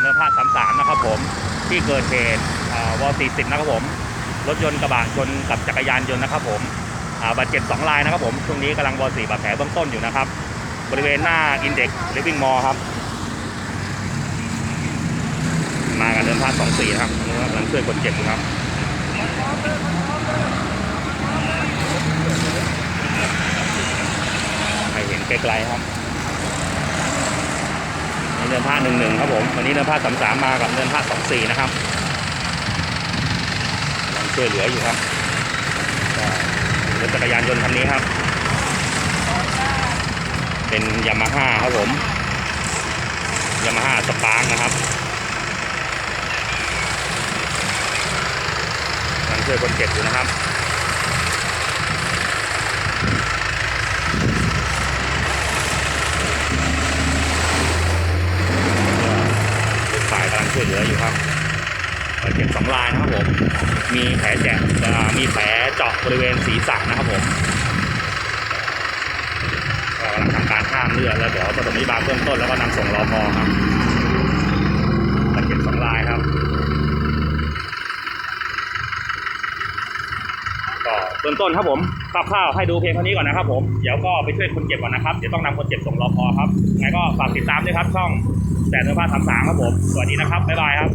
ถนนพัดสามสามนะครับผมที่เกิดเหตุวอ่าวอ40นะครับผม รถยนต์กระบะชนกับจักรยานยนต์นะครับผมบาดเจ็บ2รายนะครับผมช่วงนี้กำลังวอ4บาดแผลเบื้องต้นอยู่นะครับ บริเวณหน้าอินเด็กซ์ลิฟวิ่งมอครับ มากันเดินพาสองสี่ครับกำลังช่วยคนเจ็บอยู่ครับให้เห็นไกลๆครับ เดินผ้าหนึ่งหนึ่งครับผมวันนี้เดินผ้าสามสามมากับเดินผ้าสองสี่นะครับกำลังช่วยเหลืออยู่ครับรถจักรยานยนต์คันนี้ครับ เป็นยามาฮ่าครับผมยามาฮ่าสปาร์กนะครับกำลังช่วยคนเจ็บอยู่นะครับ ทุกฝ่ายกำลังช่ วยเหลืออยู่ครับเจ็บสองรายนะครับผมมีแผลแจกเอ่อมีแผลเจาะบริเวณศีรษะนะครับผมก็กำลังทำการห้ามเลือดแล้วเดี๋ยวปฐมพยาบาลเบื้องต้นแล้วก็นำส่งรอพอครับบาดเจ็บสองรายครับ ก็เบื้องต้นครับผมคร่าวๆให้ดูเพียงเท่านี้ก่อนนะครับ ผมเดี๋ยวก็ไปช่วยคนเจ็บก่อนนะครับ เดี๋ยวต้องนำคนเจ็บส่งรอพอครับไงก็ฝากติดตามด้วยครับ ช่องแสนเนื้อผ้าสามสามครับผม สวัสดีนะครับบ๊ายบายครับ